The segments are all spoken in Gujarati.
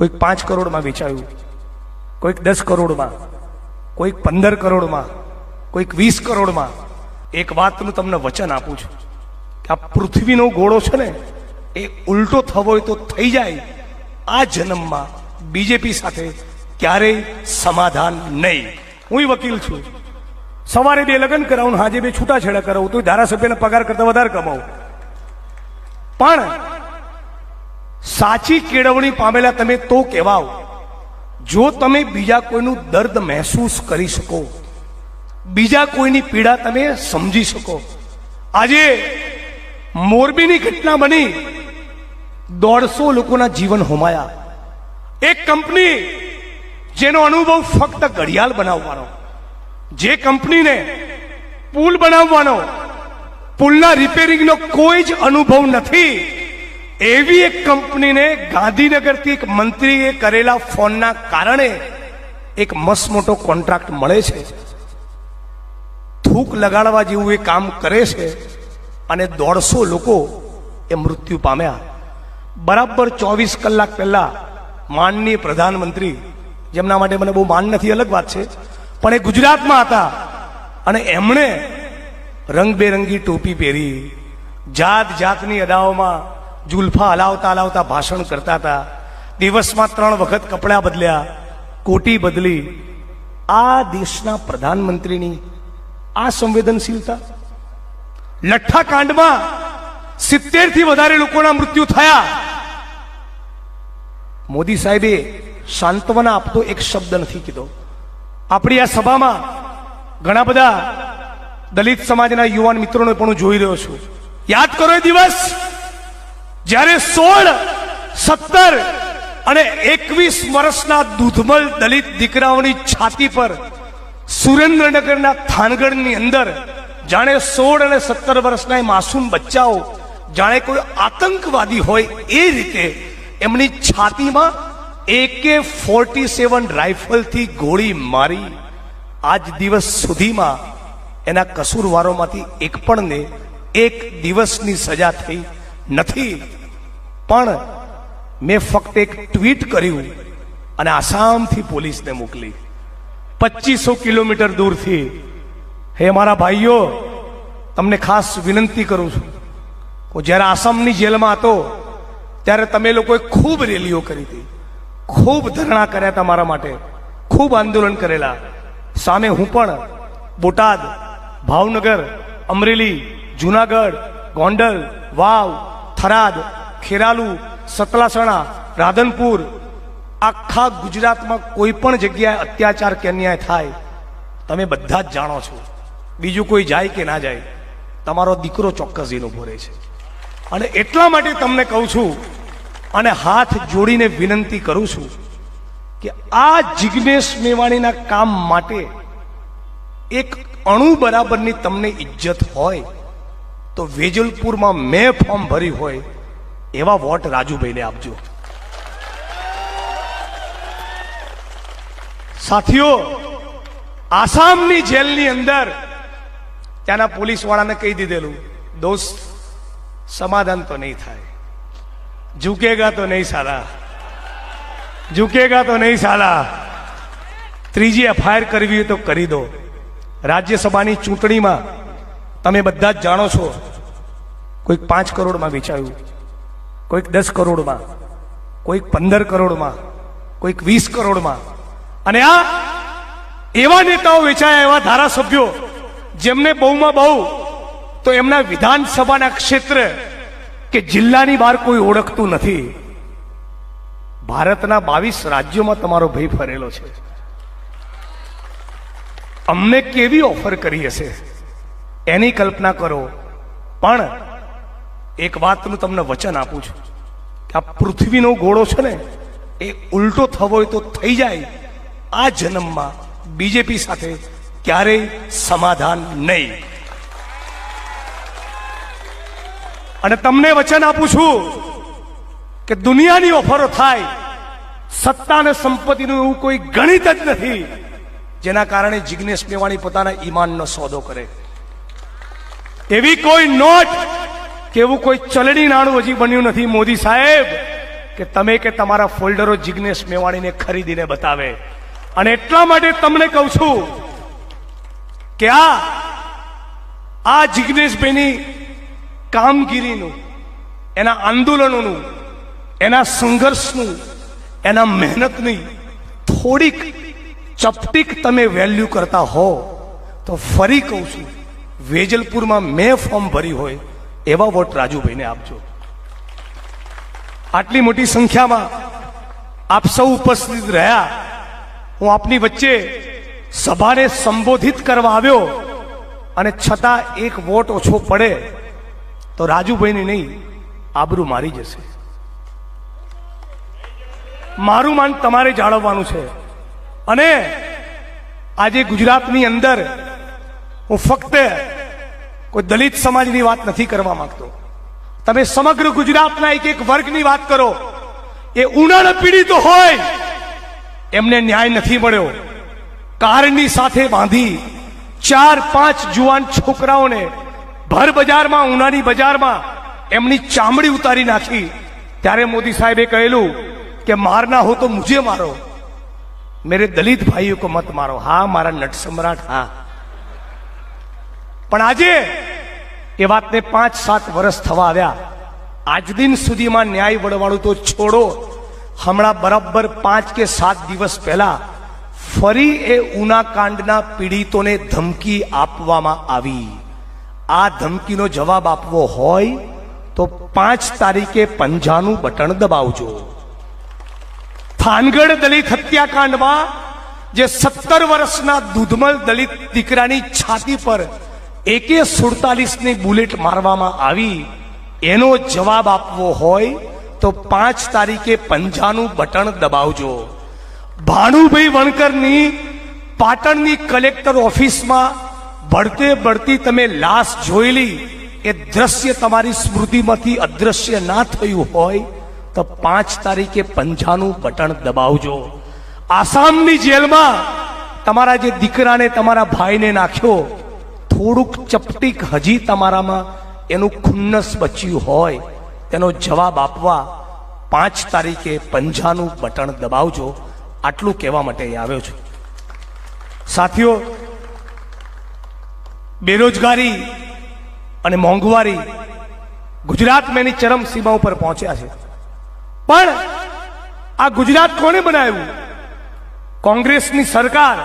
કોઈક પાંચ કરોડમાં વેચાયું, કોઈક દસ કરોડમાં, કોઈક પંદર કરોડમાં, કોઈક વીસ કરોડમાં. એક વાતનું તમને વચન આપું છું કે આ પૃથ્વીનો ગોળો છે ને, એ ઉલટો થવો હોય તો થઈ જાય. આ જન્મમાં બીજેપી સાથે ક્યારેય સમાધાન નહીં. હું વકીલ છું. સવારે બે લગ્ન કરાવું હાજે બે છૂટાછેડા કરાવું તો ધારાસભ્યના પગાર કરતા વધારે કમાવું. પણ સાચી કેળવણી પામેલા તમે તો કહેવાઓ. જો તમે બીજા કોઈનું દર્દ મહેસૂસ કરી શકો, બીજા કોઈની પીડા તમે સમજી શકો. આજે મોરબીની ઘટના બની. દોઢસો લોકોના જીવન હોમાયા. એક કંપની જેનો અનુભવ ફક્ત ઘડિયાળ બનાવવાનો, જે કંપનીને પુલ બનાવવાનો, પુલના રિપેરિંગનો કોઈ જ અનુભવ નથી. એવી એક કંપનીને ગાંધીનગરથી એક મંત્રીએ કરેલા ફોનના કારણે એક મસ્ત મોટો કોન્ટ્રાક્ટ મળે છે. થૂક લગાડવા જેવું એ કામ કરે છે અને દોઢસો લોકો એ મૃત્યુ પામ્યા. બરાબર ચોવીસ કલાક પહેલા માનનીય પ્રધાનમંત્રી, જેમના માટે મને બહુ માન નથી, અલગ વાત છે, પણ એ ગુજરાતમાં હતા અને એમણે રંગબેરંગી ટોપી પહેરી, જાત જાતની અદાઓમાં જુલ્ફા હલાવતા હલાવતા ભાષણ કરતા હતા. દિવસમાં ત્રણ વખત કપડાં બદલ્યા, કોટી બદલી. આ દેશના પ્રધાનમંત્રીની આ સંવેદનશીલતા. લઠ્ઠા કાંડમાં સિત્તેરથી વધારે લોકોના મૃત્યુ થયા. મોદી સાહેબે સાંત્વના આપતો એક શબ્દ નથી કીધો. આપણી આ સભામાં ઘણા બધા દલિત સમાજના યુવાન મિત્રોને પણ જોઈ રહ્યો છું. યાદ કરો એ દિવસ! જ્યારે સોળ, સત્તર અને એકવીસ વર્ષના દૂધમલ દલિત દીકરાઓની છાતી પર સુરેન્દ્રનગરના થાનગઢની અંદર જાણે સોળ અને સત્તર વર્ષના માસૂમ બચ્ચાઓ જાણે કોઈ આતંકવાદી હોય એ રીતે એમની છાતીમાં એકે ફોર્ટી સેવન રાઇફલથી ગોળી મારી. આજ દિવસ સુધીમાં એના કસૂરવારોમાંથી એક પણને એક દિવસની સજા થઈ નથી. પણ મેં ફક્ત એક ટ્વીટ કર્યું અને આસામથી પોલીસને મોકલી. પચીસો કિલોમીટર દૂરથી. હે મારા ભાઈઓ, તમને ખાસ વિનંતી કરું છું. હું જ્યારે આસામની જેલમાં હતો, ત્યારે તમે લોકોએ ખૂબ રેલીઓ કરી હતી. ખૂબ ધરણા કર્યા હતા મારા માટે. ખૂબ આંદોલન કરેલા. સામે હું પણ બોટાદ, ભાવનગર, અમરેલી, જુનાગઢ, ગોંડલ, વાવ, થરાદ ખેરાલુ, સતલાસણા, રાધનપુર, આખા ગુજરાતમાં કોઈ પણ જગ્યાએ અત્યાચાર કે અન્યાય થાય, તમે બધા જ જાણો છો. બીજું કોઈ જાય કે ના જાય, તમારો દીકરો ચોક્કસ એનો ભરે છે. અને એટલા માટે તમને કહું છું અને હાથ જોડીને વિનંતી કરું છું કે આ જિગ્નેશ મેવાણીના કામ માટે એક અણુ બરાબરની તમને ઇજ્જત હોય, તો વેજલપુરમાં મેં ફોર્મ ભર્યું હોય એવા વોટ રાજુભાઈને આપજો. સાથીઓ, આસામની જેલની અંદર ત્યાંના પોલીસ વાળાને કહી દીધેલું, દોસ્ત, સમાધાન તો નહીં થાય. ઝુકેગા તો નહીં સાલા. ઝુકેગા તો નહીં સાલા. ત્રીજી એફઆઈઆર કરવી હોય તો કરી દો. રાજ્યસભાની ચૂંટણીમાં તમે બધા જ જાણો છો, કોઈક પાંચ કરોડમાં વેચાયું. કોઈક દસ કરોડમાં, કોઈક પંદર કરોડમાં, કોઈક વીસ કરોડમાં. અને આ એવા નેતાઓ વેચાયા, એવા ધારાસભ્યો જેમને બહુમાં બહુ, તો એમના વિધાનસભાના ક્ષેત્ર કે જિલ્લાની બહાર કોઈ ઓળખતું નથી. ભારતના બાવીસ રાજ્યોમાં તમારો ભય ફરેલો છે. અમને કેવી ઓફર કરી હશે? એની કલ્પના કરો. પણ એક વાતનું તમને વચન આપું છું કે આ પૃથ્વીનો ગોળો છે ને, એ ઉલટો થવો હોય તો થઈ જાય. આ જન્મમાં બીજેપી સાથે ક્યારેય સમાધાન નહીં. અને તમને વચન આપું છું કે દુનિયાની ઓફરો થાય, સત્તા અને સંપત્તિનું એવું કોઈ ગણિત જ નથી, જેના કારણે જિજ્ઞેશ મેવાણી પોતાના ઈમાનનો સોદો કરે. એવી કોઈ નોટ કે એવું કોઈ ચલણી નાણું હજી બન્યું નથી મોદી સાહેબ, કે તમે કે તમારા ફોલ્ડરો જિગ્નેશ મેવાણીને ખરીદીને બતાવે. અને એટલા માટે તમને કહું છું કે આ આ જિગ્નેશભાઈની કામગીરીનું, એના આંદોલનોનું, એના સંઘર્ષનું, એના મહેનતની થોડીક ચપટીક તમે વેલ્યુ કરતા હો, તો ફરી કહું છું, વેજલપુરમાં મેં ફોર્મ ભરી હોય એવા વોટ રાજુભાઈને આપજો. આટલી મોટી સંખ્યામાં આપ સૌ ઉપસ્થિત રહ્યા. હું આપની વચ્ચે સભાને સંબોધિત કરવા આવ્યો અને છતાં એક વોટ ઓછો પડે તો રાજુભાઈની નહીં, આબરૂ મારી જશે. મારું માન તમારે જાળવવાનું છે. અને આજે ગુજરાતની અંદર હું ફક્ત કોઈ દલિત સમાજની વાત નથી કરવા માંગતો. તમે સમગ્ર ગુજરાતના એક એક વર્ગની વાત કરો. એ ઉનાળા પીડિતો હોય. એમને ન્યાય નથી મળ્યો. કારની સાથે બાંધી ચાર પાંચ જુવાન છોકરાઓને ભર બજારમાં ઉનાની બજારમાં એમની ચામડી ઉતારી નાખી. ત્યારે મોદી સાહેબે કહેલું કે મારના હો તો મુજે મારો. મેરે દલિત ભાઈઓ કો મત મારો. હા, મારા નટ સમ્રાટ, હા. પણ આજે એ વાતને પાંચ સાત વર્ષ થવા આવ્યા. આજ દિન સુધીમાં ન્યાય વળવાળું તો છોડો. હમણાં બરાબર પાંચ કે સાત દિવસ પહેલા ફરી એ ઉના કાંડના પીડિતોને ધમકી આપવામાં આવી. આ ધમકીનો જવાબ આપવો હોય તો પાંચ તારીખે પંજાનું બટન દબાવજો. થાનગઢ દલિત હત્યાકાંડમાં જે સત્તર વર્ષના દૂધમલ દલિત દીકરાની છાતી પર એકે સુડતાલીસની બુલેટ મારવામાં આવી, એનો જવાબ આપવો હોય તો પાંચ તારીખે પંજાનું બટન દબાવજો. ભાનુભાઈ વણકરની પાટણની કલેક્ટર ઓફિસમાં બળતે બળતી તમે લાશ જોયેલી, એ દ્રશ્ય તમારી સ્મૃતિમાંથી અદ્રશ્ય ના થયું હોય તો પાંચ તારીખે પંજાનું બટન દબાવજો. આસામની જેલમાં તમારા જે દીકરાને, તમારા ભાઈને નાખ્યો થોડુંક ચપટીક હજી તમારામાં એનું ખુન્નસ બચ્યું હોય, તેનો જવાબ આપવા પાંચ તારીખે પંજાનું બટન દબાવજો. આટલું કહેવા માટે આવ્યો છું. સાથીઓ, બેરોજગારી અને મોંઘવારી ગુજરાત એની ચરમ સીમા ઉપર પહોંચ્યા છે. પણ આ ગુજરાત કોણે બનાવ્યું? કોંગ્રેસની સરકાર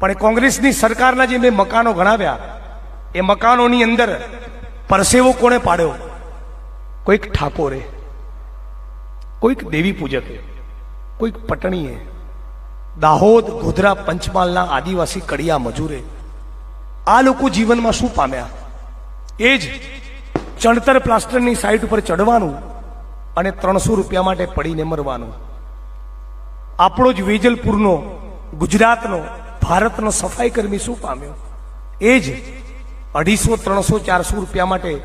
પણ એ કોંગ્રેસની સરકારના જે મેં મકાનો ગણાવ્યા, એ મકાનોની અંદર પરસેવો કોણે પાડ્યો? કોઈક ઠાકોરે, કોઈક દેવી પૂજકે, કોઈક પટણીએ, દાહોદ ગોધરા પંચમહાલના આદિવાસી કડિયા મજૂરે, આ લોકો જીવનમાં શું પામ્યા? એ જ ચણતર પ્લાસ્ટરની સાઈટ ઉપર ચડવાનું અને ત્રણસો રૂપિયા માટે પડીને મરવાનું. આપણો જ વેજલપુરનો, ગુજરાતનો ભારતનો સફાઈ કર્મી શું પામ્યો? એ જ અઢીસો, ત્રણસો, ચારસો રૂપિયા માટે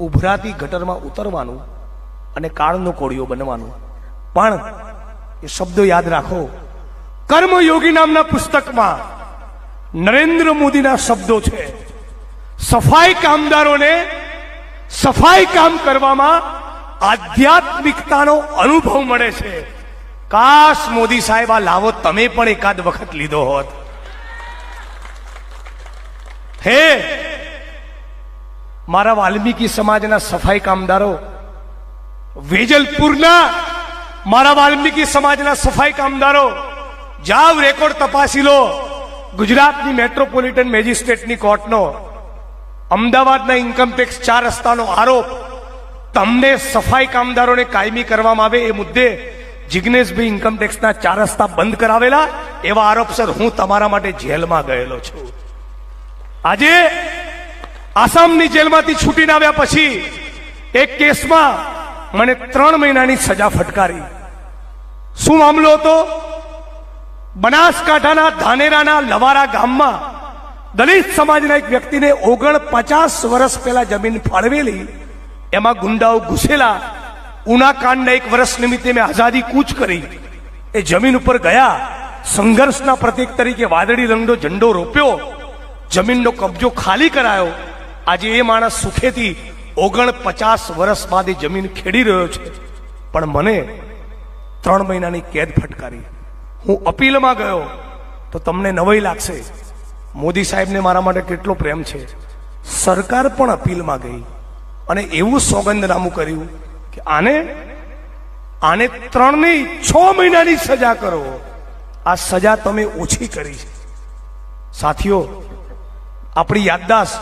ઉભરાતી ગટરમાં ઉતરવાનું અને કાળનો કોળિયો બનવાનું. પણ એ શબ્દો યાદ રાખો. કર્મયોગી નામના પુસ્તકમાં નરેન્દ્ર મોદીના શબ્દો છે. સફાઈ કામદારોને સફાઈ કામ કરવામાં આધ્યાત્મિકતાનો અનુભવ મળે છે. કાશ મોદી સાહેબ આ લાવો, તમે પણ એકાદ વખત લીધો હોત. હે મારા વાલ્મીકી સમાજના સફાઈ કામદારો, વેજલપુરના મારા વાલ્મીકી સમાજના સફાઈ કામદારો, જાવ રેકોર્ડ તપાસી લો ગુજરાતની મેટ્રોપોલિટન મેજિસ્ટ્રેટની કોર્ટનો. અમદાવાદના ઇન્કમટેક્સ ચાર રસ્તાનો આરોપ, તમને સફાઈ કામદારોને કાયમી કરવામાં આવે એ મુદ્દે જિજ્ઞેશભાઈ ઇન્કમટેક્સના ચાર રસ્તા બંધ કરાવેલા? એવા આરોપસર હું તમારા માટે જેલમાં ગયેલો છું. આજે આસામની જેલમાંથી છૂટીને આવ્યા પછી એક કેસમાં મને ત્રણ મહિનાની સજા ફટકારી. શું મામલો હતો? બનાસકાંઠાના ધાનેરાના લવારા ગામમાં દલિત સમાજના એક વ્યક્તિને ઓગણ પચાસ વર્ષ પહેલા જમીન ફાળવેલી, એમાં ગુંડાઓ ઘૂસેલા ઉનાકાંડના એક વર્ષ નિમિત્તે મેં આઝાદી કૂચ કરી. એ જમીન ઉપર ગયા, સંઘર્ષના પ્રતીક તરીકે વાદળી રંગનો ઝંડો રોપ્યો જમીનનો કબજો ખાલી કરાયો. આજે એ માણસ સુખેથી ઓગણ પચાસ વર્ષ બાદ જમીન ખેડી રહ્યો છે. પણ મને ત્રણ મહિનાની કેદ ફટકારી. હું અપીલમાં ગયો તો તમને નવાઈ લાગશે. મોદી સાહેબને મારા માટે કેટલો પ્રેમ છે. સરકાર પણ અપીલમાં ગઈ. અને એવું સોગંદનામું કર્યું કે આને આને ત્રણની છ મહિનાની સજા કરો. આ સજા તમે ઓછી કરી છે. સાથીઓ આપણી યાદદાસ્ત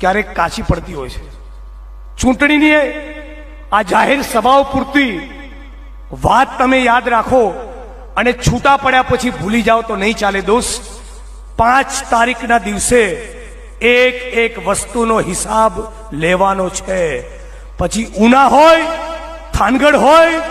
ક્યારેક કાચી પડતી હોય છે. ચૂંટણીની આ જાહેર સભાઓ પૂરતી વાત તમે યાદ રાખો અને છૂટા પડ્યા પછી ભૂલી જાઓ તો નહીં ચાલે દોસ્ત. પાંચ તારીખના દિવસે એક એક વસ્તુનો હિસાબ લેવાનો છે. પછી ઉના હોય, થાનગઢ હોય,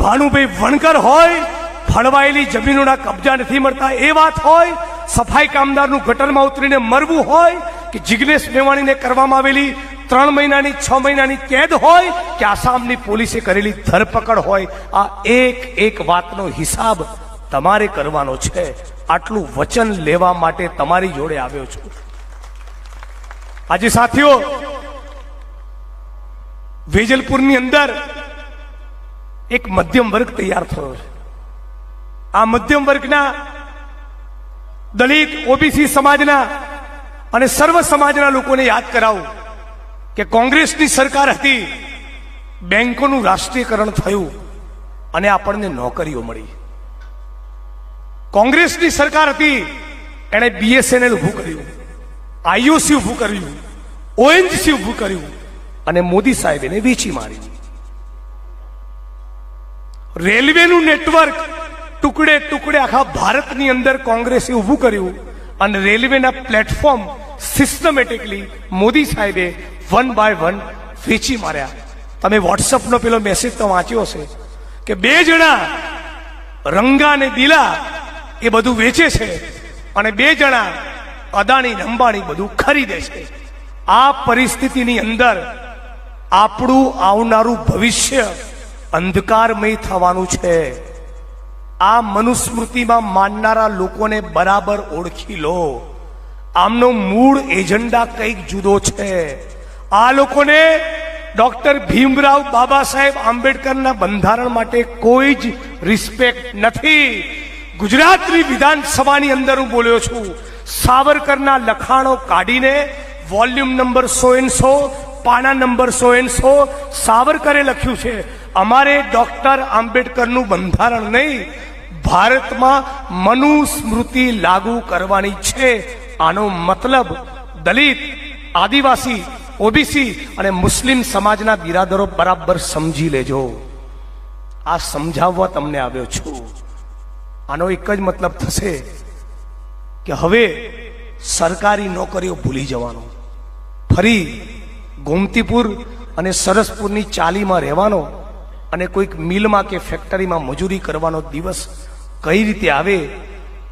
ભાનુભાઈ વણકર હોય, ફળવાયેલી જમીનોના કબજા નથી મળતા, એ વાત હોય સફાઈ કામદારનું ગટરમાં ઉતરીને મરવું હોય કે જિગ્નેશ મેવાણીને કરવામાં આવેલી ત્રણ મહિનાની, છ મહિનાની કેદ હોય કે આસામની પોલીસે કરેલી ધરપકડ હોય, આ એક એક વાતનો હિસાબ તમારે કરવાનો છે. આટલું વચન લેવા માટે તમારી જોડે આવ્યો છું. આજે સાથીઓ, વેજલપુરની અંદર એક મધ્યમ વર્ગ તૈયાર થયો છે. આ મધ્યમ વર્ગના દલિત, ઓબીસી સમાજના અને સર્વ સમાજના લોકોને યાદ કરાવું કે કોંગ્રેસની સરકાર હતી. બેંકોનું રાષ્ટ્રીયકરણ થયું અને આપણને નોકરીઓ મળી. કોંગ્રેસની સરકાર હતી, એણે બીએસએનએલ ઊભું કર્યું, આઈઓસી ઊભું કર્યું, ઓએનજીસી ઊભું કર્યું અને મોદી સાહેબ એને વેચી માર્યું રેલવેનું નેટવર્ક ટુકડે ટુકડે આખા ભારતની અંદર કોંગ્રેસે ઊભું કર્યું અને રેલવેના પ્લેટફોર્મ સિસ્ટમેટિકલી મોદી સાહેબે વન બાય વન વેચી માર્યા. તમે વોટ્સઅપનો પેલો મેસેજ તો વાંચ્યો હશે કે બે જણા રંગા અને દિલા એ બધું વેચે છે અને બે જણા અદાણી અંબાણી બધું ખરીદે છે. આ પરિસ્થિતિની અંદર આપણું આવનારું ભવિષ્ય અંધકારમય થવાનું છે. આ મનુસ્મૃતિમાં માનનારા લોકોને બરાબર ઓળખી લો. આમનો મૂળ એજન્ડા કંઈક જુદો છે. આ લોકોને ડોક્ટર ભીમરાવ બાબા સાહેબ આંબેડકરના બંધારણ માટે કોઈ જ રિસ્પેક્ટ નથી. ગુજરાતની વિધાનસભાની અંદર હું બોલ્યો છું, સાવરકરના લખાણો કાઢીને volume number so and so, પાના નંબર સો એન સો સાવરકરે લખ્યું છે, અમારે ડોક્ટર આંબેડકરનું બંધારણ નહીં ભારતમાં મનુસ્મૃતિ લાગુ કરવાની છે. આનો મતલબ દલિત, આદિવાસી, ઓબીસી અને મુસ્લિમ સમાજના બિરાદરો બરાબર સમજી લેજો. આ સમજાવવા તમને આવ્યો છું. આનો એક જ મતલબ થશે કે હવે સરકારી નોકરીઓ ભૂલી જવાનો. ફરી ગોમતીપુર અને સરસપુરની ચાલીમાં રહેવાનો અને કોઈક મિલમાં કે ફેક્ટરીમાં મજૂરી કરવાનો દિવસ કઈ રીતે આવે?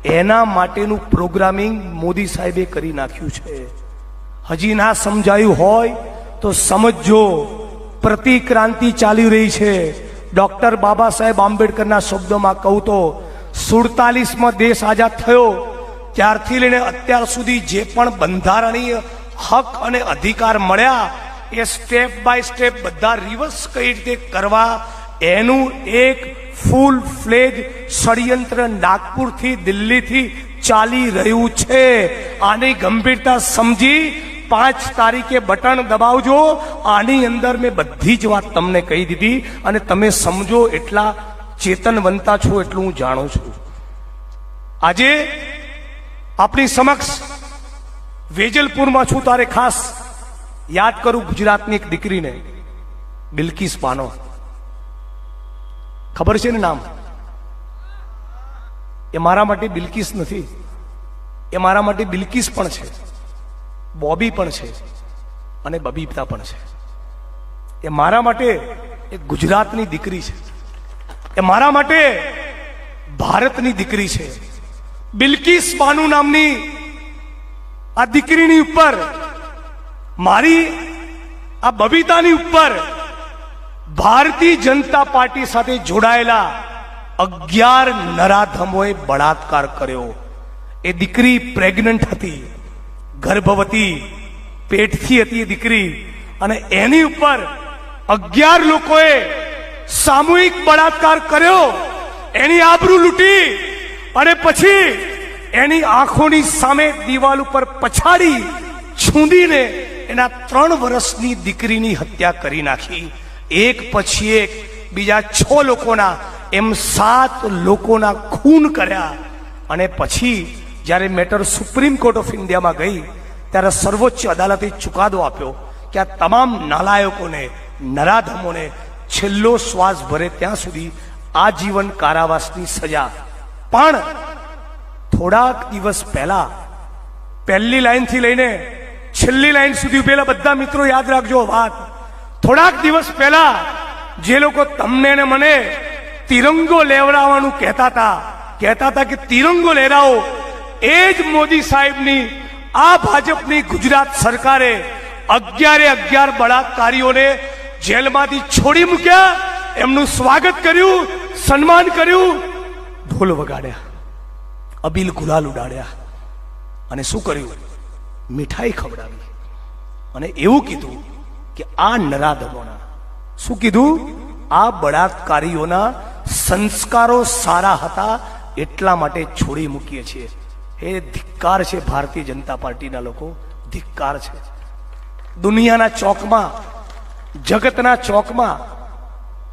એના માટેનું પ્રોગ્રામિંગ મોદી સાહેબે કરી નાખ્યું છે. હજી ના સમજાયું હોય તો સમજજો. પ્રતિક્રાંતિ ચાલી રહી છે. ડોક્ટર બાબા સાહેબ આંબેડકરના શબ્દોમાં કહું તો, સુડતાલીસમાં દેશ આઝાદ થયો. ત્યારથી લઈને અત્યાર સુધી જે પણ બંધારણીય હક અને અધિકાર મળ્યા, એ સ્ટેપ બાય સ્ટેપ બધા રિવર્સ કઈ રીતે કરવા એનું એક ફૂલ ફ્લેજ ષડયંત્ર નાગપુરથી દિલ્હીથી ચાલી રહ્યું છે. આની ગંભીરતા સમજી પાંચ તારીખે બટન દબાવજો. આની અંદર મેં બધી જ વાત તમને કહી દીધી અને તમે સમજો એટલા ચેતનવંતા છો એટલું હું જાણું છું. આજે આપણી સમક્ષ વેજલપુરમાં છું, તારે ખાસ યાદ કરું ગુજરાતની એક દીકરીને, બિલકીસ બાનો ખબર છે ને નામ? એ મારા માટે બિલકિસ નથી. એ મારા માટે બિલકિસ પણ છે. બોબી પણ છે અને બબીતા પણ છે. એ મારા માટે એ ગુજરાતની દીકરી છે. એ મારા માટે ભારતની દીકરી છે. બિલકિસ બાનુ નામની આ દીકરીની ઉપર, મારી આ બબીતાની ઉપર ભારતીય જનતા પાર્ટી સાથે જોડાયેલા અગિયાર નરાધમોએ બળાત્કાર કર્યો. એ દીકરી પ્રેગ્નન્ટ હતી, ગર્ભવતી, પેટથી હતી એ દીકરી, અને એની ઉપર અગિયાર લોકોએ સામૂહિક બળાત્કાર કર્યો. એની આબરૂ લૂંટી અને પછી એની આંખોની સામે દિવાલ ઉપર પછાડી છૂંદીને એના ત્રણ વર્ષની દીકરીની હત્યા કરી નાખી. એક પછી એક બીજા છ લોકોના, એમ સાત લોકોના ખૂન કર્યા. અને પછી જ્યારે મેટર સુપ્રીમ કોર્ટ ઓફ ઇન્ડિયામાં ગઈ, ત્યારે સર્વોચ્ચ અદાલતે ચુકાદો આપ્યો કે આ તમામ નાલાયકોને, નરાધમોને છેલ્લો શ્વાસ ભરે ત્યાં સુધી આજીવન કારાવાસની સજા. પણ થોડાક દિવસ પહેલા, પહેલી લાઈનથી લઈને છેલ્લી લાઈન સુધી પેલા બધા મિત્રો યાદ રાખજો વાત. થોડાક દિવસ પહેલા જે લોકો તમને ને મને તિરંગો લેવડાવવાનું કહેતા હતા કહેતા હતા કે તિરંગો લહેરાવો એ જ મોદી સાહેબની, આ ભાજપની ગુજરાત સરકારે અગિયારે અગિયાર બળાત્કારીઓને જેલમાંથી છોડી મૂક્યા, એમનું સ્વાગત કર્યું, સન્માન કર્યું, ઢોલ વગાડ્યા, અબીલ ગુલાલ ઉડાડ્યા. અને શું કર્યું? મીઠાઈ ખવડાવી. અને એવું કીધું કે આ નરાધમોના. શું કીધું? આ બળાત્કારીઓના સંસ્કારો સારા હતા એટલા માટે છોડી મૂકીએ છીએ. એ ધિક્કાર છે ભારતીય જનતા પાર્ટીના લોકો. ધિક્કાર છે. દુનિયાના ચોકમાં, જગતના ચોકમાં,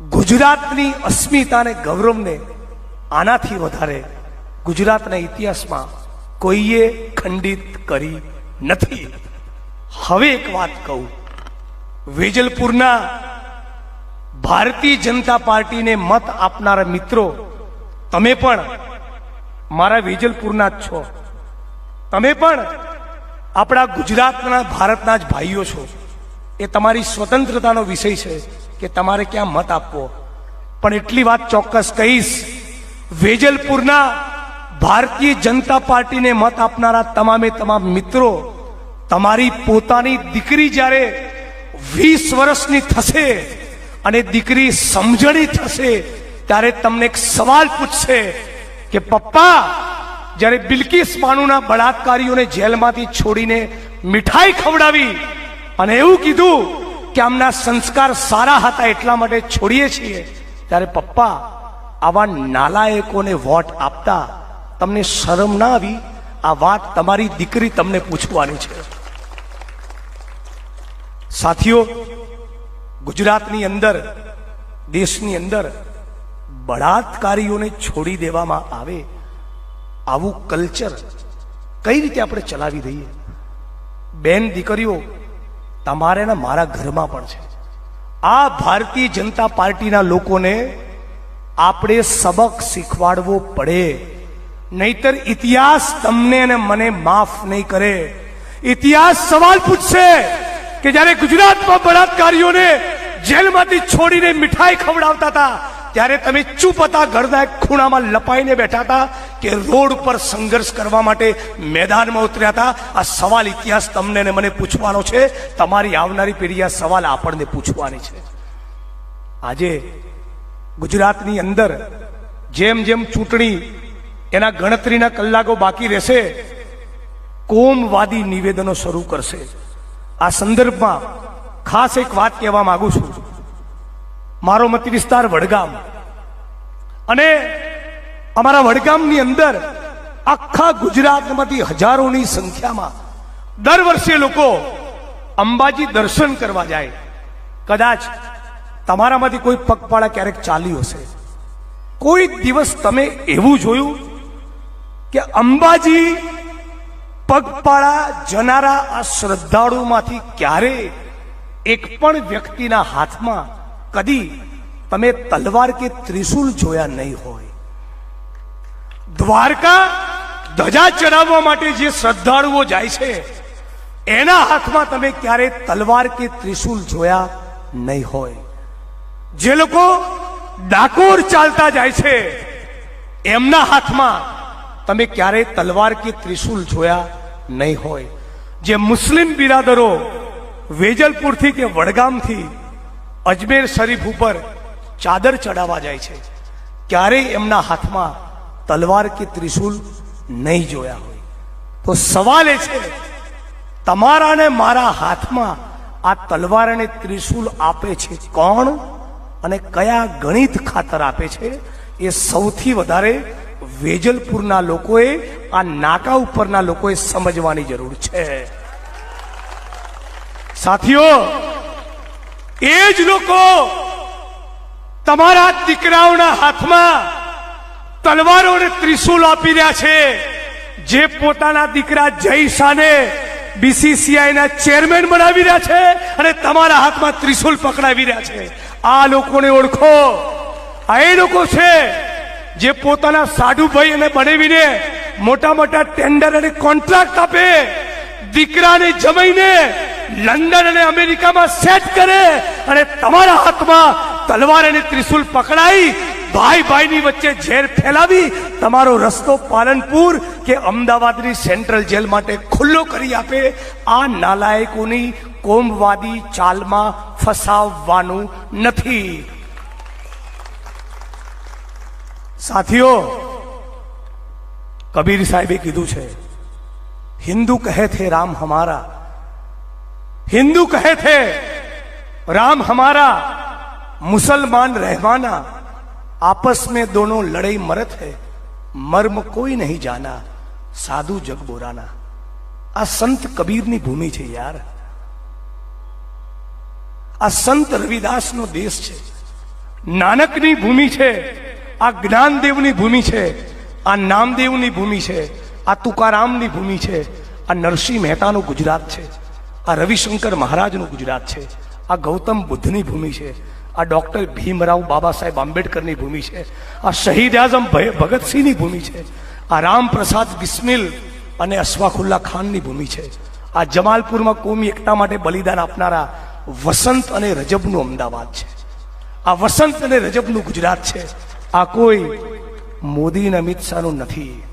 ગુજરાતની અસ્મિતાને, ગૌરવને આનાથી વધારે ગુજરાતના ઇતિહાસમાં કોઈએ ખંડિત કરી નથી. હવે એક વાત કહું. વેજલપુરના ભારતીય જનતા પાર્ટીને મત આપનારા મિત્રો, તમે પણ મારા વેજલપુરના જ છો. તમે પણ આપણા ગુજરાતના, ભારતના જ ભાઈઓ છો. એ તમારી સ્વતંત્રતાનો વિષય છે કે તમારે ક્યાં મત આપવો. પણ એટલી વાત ચોક્કસ કહીશ, વેજલપુરના ભારતીય જનતા પાર્ટીને મત આપનારા તમામે તમામ મિત્રો, તમારી પોતાની દીકરી જ્યારે વીસ વર્ષની થશે અને દીકરી સમજણી થશે, ત્યારે તમને એક સવાલ પૂછશે કે, પપ્પા, જ્યારે બિલકિસ બાનુના બળાત્કારીઓને જેલમાંથી છોડીને મીઠાઈ ખવડાવી અને એવું કીધું કે આમના સંસ્કાર સારા હતા એટલા માટે છોડીએ છીએ, ત્યારે પપ્પા, આવા નાલાયકોને વોટ આપતા તમને શરમ ના આવી? આ વાત તમારી દીકરી તમને પૂછવાની છે. સાથીઓ, ગુજરાતની અંદર, દેશની અંદર બળાત્કારીઓને છોડી દેવામાં આવે, આવું કલ્ચર કઈ રીતે આપણે ચલાવી દઈએ? બેન દીકરીઓ, તમારે ને મારા ઘરમાં પણ છે. આ ભારતીય જનતા પાર્ટીના લોકોને આપણે સબક શીખવાડવો પડે. નહીતર ઇતિહાસ તમને ને મને માફ નહીં કરે. ઇતિહાસ સવાલ પૂછશે. કે જ્યારે ગુજરાતમાં બળાત્કારીઓને જેલમાંથી છોડીને મીઠાઈ ખવડાવતા હતા, ત્યારે તમે ચૂપ હતા, ઘરના ખૂણામાં લપાઈને બેઠા હતા કે રોડ પર સંઘર્ષ કરવા માટે મેદાનમાં ઉતર્યા હતા. આ સવાલ ઇતિહાસ તમને ને મને પૂછવાનો છે. તમારી આવનારી પેઢી આ સવાલ આપણને પૂછવાની છે. આજે ગુજરાતની અંદર જેમ જેમ ચૂંટણી એના ગણતરીના કલાકો બાકી રહેશે, કોમવાદી નિવેદનો શરૂ કરશે. આ સંદર્ભમાં ખાસ એક વાત કહેવા માંગુ છું. મારો મત વિસ્તાર વડગામ. અને અમારા વડગામની અંદર આખા ગુજરાતમાંથી હજારોની સંખ્યામાં દર વર્ષે લોકો અંબાજી દર્શન કરવા જાય. કદાચ તમારામાંથી કોઈ પગપાળા ક્યારેક ચાલ્યું હશે. કોઈ દિવસ તમે એવું જોયું કે અંબાજી પગપાળા જનારા આ શ્રદ્ધાળુમાંથી ક્યારે? એક પણ વ્યક્તિના હાથમાં કદી તમે તલવાર કે ત્રિશુલ જોયા નહીં હોય. દ્વારકા ધજા ચડાવવા માટે જે શ્રદ્ધાળુઓ જાય છે, એના હાથમાં તમે ક્યારે તલવાર કે ત્રિશુલ જોયા નહીં હોય. જે લોકો ડાકોર ચાલતા જાય છે, એમના હાથમાં તમે ક્યારેય તલવાર કે ત્રિશુલ જોયા નહીં હોય. જે મુસ્લિમ બિરાદરો વેજલપુરથી કે વડગામથી અજમેર શરીફ ઉપર ચાદર ચડાવવા જાય છે, ક્યારેય એમના હાથમાં તલવાર કે ત્રિશુલ નહીં જોયા હોય. તો સવાલ એ છે, તમારા ને મારા હાથમાં આ તલવાર અને ત્રિશુલ આપે છે કોણ અને કયા ગણિત ખાતર આપે છે? એ સૌથી વધારે વેજલપુરના લોકોએ આ નાકા ઉપરના લોકોએ સમજવાની જરૂર છે. સાથીઓ, એ જ લોકો તમારા દીકરાઓના હાથમાં તલવારો અને ત્રિશુલ આપી રહ્યા છે, જે પોતાના દીકરા જય શાને બીસીસીઆઈના ચેરમેન બનાવી રહ્યા છે અને તમારા હાથમાં ત્રિશુલ પકડાવી રહ્યા છે. આ લોકોને ઓળખો. આ એ લોકો છે જે પોતાના સાડુભાઈ અને બનાવીને મોટા મોટા ટેન્ડર અને કોન્ટ્રાક્ટ આપે, દીકરાને જમાઈને લંડન અને અમેરિકામાં સેટ કરે અને તમારા હાથમાં તલવાર અને ત્રિશુલ પકડાઈ ભાઈ ભાઈની વચ્ચે ઝેર ફેલાવી, તમારો રસ્તો પાલનપુર કે અમદાવાદની સેન્ટ્રલ જેલ માટે ખુલ્લો કરી આપે, આ નાલાયકોની કોમવાદી ચાલમાં ફસાવવાનું નથી. સાથીઓ કબીર સાહેબે કીધું છે हिंदू कहे थे राम हमारा हिंदू कहे थे राम हमारा मुसलमान रहवाना आपस में दोनों लड़ाई मरत है मर्म कोई नहीं जाना साधु जग बोराना આ સંત કબીરની ભૂમિ છે યાર આ સંત રવિદાસનો દેશ છે નાનકની ભૂમિ છે આ જ્ઞાનદેવની ભૂમિ છે આ નામદેવની ભૂમિ છે આ તુકારામની ભૂમિ છે આ નરસિંહ મહેતાનું ગુજરાત છે આ રવિશંકર મહારાજનું ગુજરાત છે આ ગૌતમ બુદ્ધની ભૂમિ છે આ ડૉક્ટર ભીમરાવ બાબા સાહેબ આંબેડકરની ભૂમિ છે આ શહીદ આઝમ ભગતસિંહની ભૂમિ છે આ રામપ્રસાદ બિસ્મિલ અને અશફાકુલ્લા ખાનની ભૂમિ છે આ જમાલપુરમાં કોમી એકતા માટે બલિદાન આપનારા વસંત અને રજબનું અમદાવાદ છે આ વસંત અને રજબનું ગુજરાત છે આ કોઈ મોદી અને અમિત શાહનું નથી.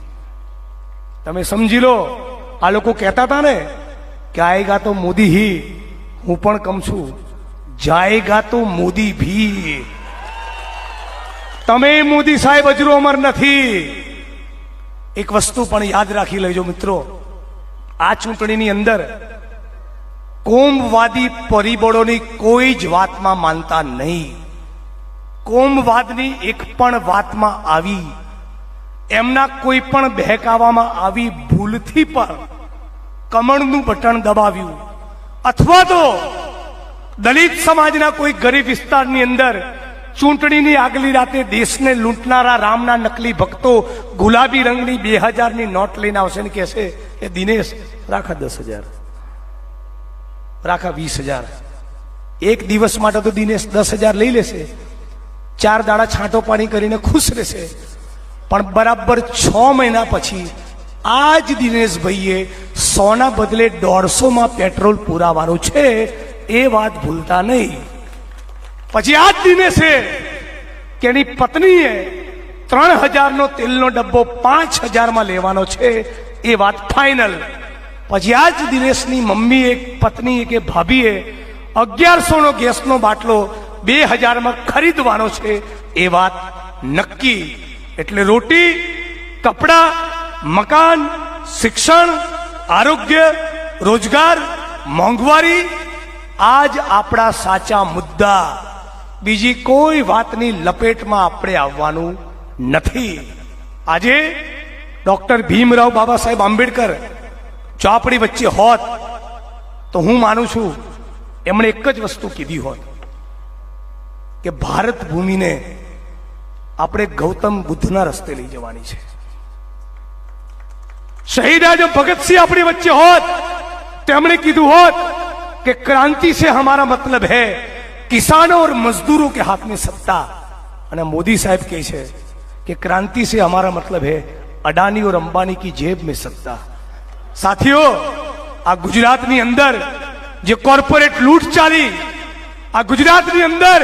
તમે સમજી લો, આ લોકો કહેતા હતા ને કે આયેગા તો મોદી હી, હું પણ કમ છું. જાયગા તો મોદી ભી. તમે મોદી સાહેબ અજરો અમર નથી. એક વસ્તુ પણ યાદ રાખી લેજો મિત્રો, આ ચૂંટણીની અંદર કોમવાદી પરિબળોની કોઈ જ વાતમાં માનતા નહીં. કોમવાદની એક પણ વાતમાં આવી. એમના કોઈ પણ બહેકાવામાં આવી ભૂલથી પણ કમળનું બટન દબાવ્યું. અથવા તો દલિત સમાજના કોઈ ગરીબ વિસ્તારની અંદર ચૂંટણીની આગલી રાતે દેશને લૂંટનારા રામના નકલી ભક્તો ગુલાબી રંગની બે હજારની નોટ લઈને આવશે ને કહેશે, એ દિનેશ, રાખા દસ હજાર. રાખા વીસ હજાર. એક દિવસ માટે તો દિનેશ દસ હજાર લઈ લેશે. ચાર દાડા છાંટો પાણી કરીને ખુશ રહેશે. પણ બરાબર છ મહિના પછી આ જ દિનેશભાઈએ સોના બદલે દોઢસોમાં પેટ્રોલ પુરાવાનું છે એ વાત ભૂલતા નહીં. પછી આ જ દિનેશે કે એની પત્નીએ ત્રણ હજારનો તેલનો ડબ્બો પાંચ હજારમાં લેવાનો છે એ વાત ફાઇનલ. પછી આ જ દિનેશની મમ્મીએ, પત્નીએ કે ભાભીએ અગિયારસો નો ગેસનો બાટલો બે હજારમાં ખરીદવાનો છે, એ વાત નક્કી. એટલે રોટી, કપડા, મકાન, શિક્ષણ, આરોગ્ય, રોજગાર, મોંઘવારી આ જ આપણા સાચા મુદ્દા. બીજી કોઈ વાતની લપેટમાં આપણે આવવાનું નથી. આજે ડોક્ટર ભીમરાવ બાબા સાહેબ આંબેડકર જો આપણી વચ્ચે હોત તો હું માનું છું, એમણે એક જ વસ્તુ કીધી હોત. કે ભારત ભૂમિને આપણે ગૌતમ બુદ્ધના રસ્તે લઈ જવાની છે. શહીદ જો ભગતસિંહ આપણી વચ્ચે હોત, તેમણે કીધું હોત કે ક્રાંતિ સે હમારા મતલબ હૈ, કિસાનો ઓર મજદૂરો કે હાથ મેં સત્તા. અને મોદી સાહેબ કહે છે કે ક્રાંતિ સે હમારા મતલબ હે, અડાની ઓર અંબાની કી જેબ મેં સત્તા. સાથીઓ, આ ગુજરાતની અંદર જે કોર્પોરેટ લૂંટ ચાલી, આ ગુજરાતની અંદર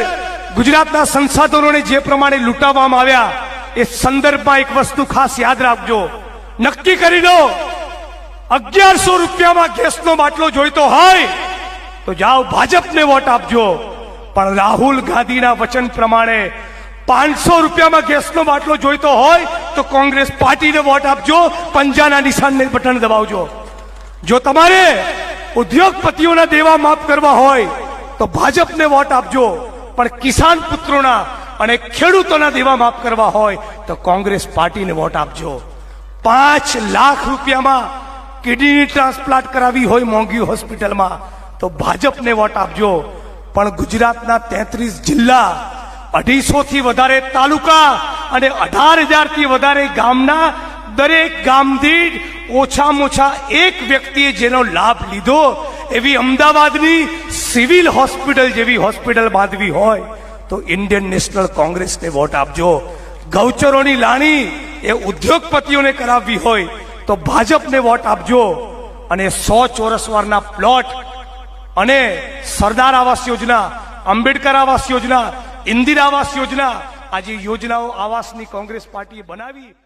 ગુજરાતના સંસાધનોને જે પ્રમાણે લૂંટાવવામાં આવ્યા, એ સંદર્ભમાં એક વસ્તુ ખાસ યાદ રાખજો. નક્કી કરી લો અગિયારસો રૂપિયામાં ગેસનો બાટલો જોઈતો હોય, તો જાઓ ભાજપને વોટ આપજો. પણ રાહુલ ગાંધીના વચન પ્રમાણે પાંચસો રૂપિયામાં ગેસનો બાટલો જોઈતો હોય, તો કોંગ્રેસ પાર્ટીને વોટ આપજો, પંજાના નિશાનને બટન દબાવજો. જો તમારે ઉદ્યોગપતિઓના દેવા માફ કરવા હોય, તો ભાજપને વોટ આપજો. પણ કિસાન પુત્રોના અને ખેડૂતોના દેવા માફ કરવા હોય તો કોંગ્રેસ પાર્ટીને વોટ આપજો. પાંચ લાખ રૂપિયામાં કિડની ટ્રાન્સપ્લાન્ટ કરાવી હોય મોંઘી હોસ્પિટલમાં તો ભાજપને વોટ આપજો. પણ ગુજરાતના તેત્રીસ જિલ્લા અઢીસો થી વધારે તાલુકા અને અઢાર હજારથી વધારે ગામના દરેક ગામથી ઓછામાં ઓછા એક વ્યક્તિએ જેનો લાભ લીધો એવી અમદાવાદની સિવિલ હોસ્પિટલ જેવી હોસ્પિટલ બાંધવી હોય તો ઇન્ડિયન નેશનલ કોંગ્રેસને વોટ આપજો. ગૌચરોની લાણી એ ઉદ્યોગપતિઓને કરાવવી હોય તો ભાજપને વોટ આપજો. અને સો ચોરસવારના પ્લોટ અને સરદાર આવાસ યોજના, આંબેડકર આવાસ યોજના, ઇન્દિરા આવાસ યોજના આ જે યોજનાઓ આવાસની કોંગ્રેસ પાર્ટીએ બનાવી.